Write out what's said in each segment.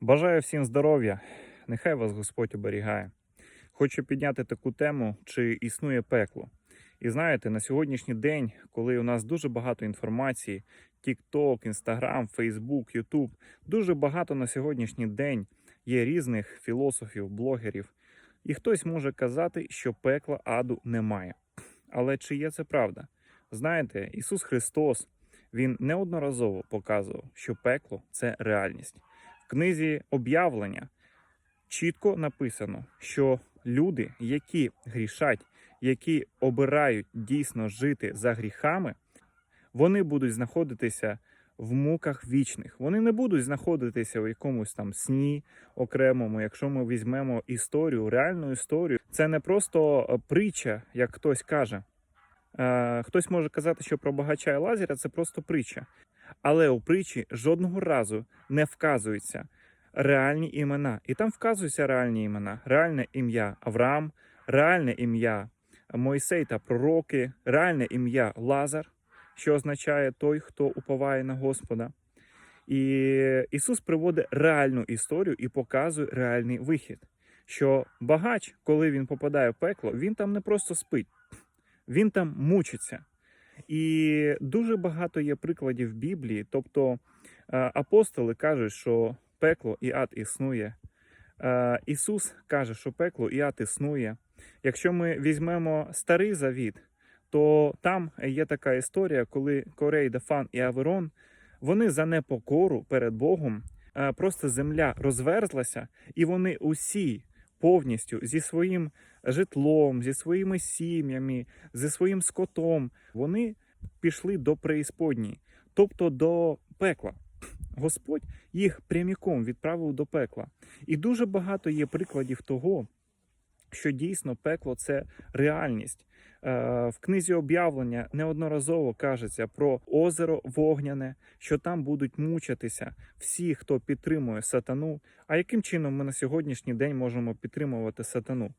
Бажаю всім здоров'я, нехай вас Господь оберігає. Хочу підняти таку тему, чи існує пекло. І знаєте, на сьогоднішній день, коли у нас дуже багато інформації, TikTok, Instagram, Facebook, YouTube, дуже багато на сьогоднішній день є різних філософів, блогерів, і хтось може казати, що пекла аду немає. Але чи є це правда? Знаєте, Ісус Христос Він неодноразово показував, що пекло це реальність. В книзі об'явлення чітко написано, що люди, які грішать, які обирають дійсно жити за гріхами, вони будуть знаходитися в муках вічних. Вони не будуть знаходитися в якомусь там сні окремому. Якщо ми візьмемо історію, реальну історію, це не просто е, притча, як хтось каже. Е, Хтось може казати, що про багача і лазера це просто притча. Але у притчі жодного разу не вказуються реальні імена. І там вказуються реальні імена: реальне ім'я Авраам, реальне ім'я Мойсей та пророки, реальне ім'я Лазар, що означає той, хто уповає на Господа. І Ісус приводить реальну історію і показує реальний вихід. Що багач, коли він попадає в пекло, він там не просто спить, він там мучиться. І дуже багато є прикладів Біблії. Тобто е, апостоли кажуть, що пекло і ад існує. Е, Ісус каже, що пекло і ад існує. Якщо ми візьмемо старий завіт, то там є така історія, коли Корей, Дафан і Аверон вони за непокору перед Богом, е, просто земля розверзлася, і вони усі повністю зі своїм житлом, зі своїми сім'ями, зі своїм скотом, вони пішли до преісподній, тобто до пекла. Господь їх пряміком відправив до пекла. І дуже багато є прикладів того, що дійсно пекло це реальність. Е, В книзі об'явлення неодноразово кажеться про озеро вогняне, що там будуть мучитися всі, хто підтримує сатану. А яким чином ми на сьогоднішній день можемо підтримувати сатану?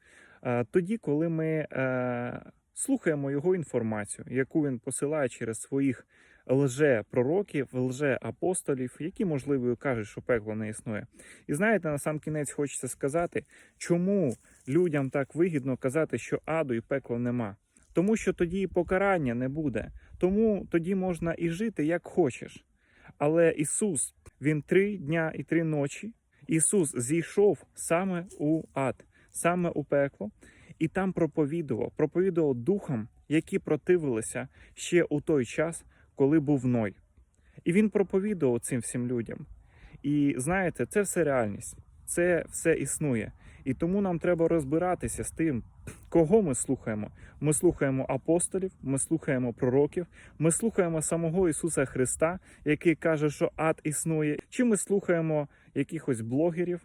Е, Тоді, коли ми е, слухаємо його інформацію, яку він посилає через своїх лже-пророків, лже-апостолів, які, можливо, кажуть, що пекло не існує. І знаєте, на сам кінець хочеться сказати, чому людям так вигідно казати, що аду і пекла нема. Тому що тоді і покарання не буде. Тому тоді можна і жити як хочеш. Але Ісус, Він три дня і три ночі. Ісус зійшов саме у ад, саме у пекло, і там проповідував, проповідував духам, які противилися ще у той час, коли був Ной. І він проповідував цим всім людям. І знаєте, це все реальність, це все існує. І тому нам треба розбиратися з тим, кого ми слухаємо. Ми слухаємо апостолів, ми слухаємо пророків, ми слухаємо самого Ісуса Христа, який каже, що ад існує, чи ми слухаємо якихось блогерів,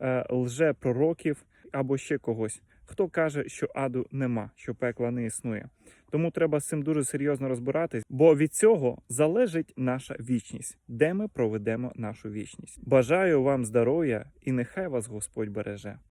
е, лже-пророків або ще когось. Хто каже, що аду нема, що пекла не існує. Тому треба з цим дуже серйозно розбиратись, бо від цього залежить наша вічність, де ми проведемо нашу вічність. Бажаю вам здоров'я і нехай вас Господь береже.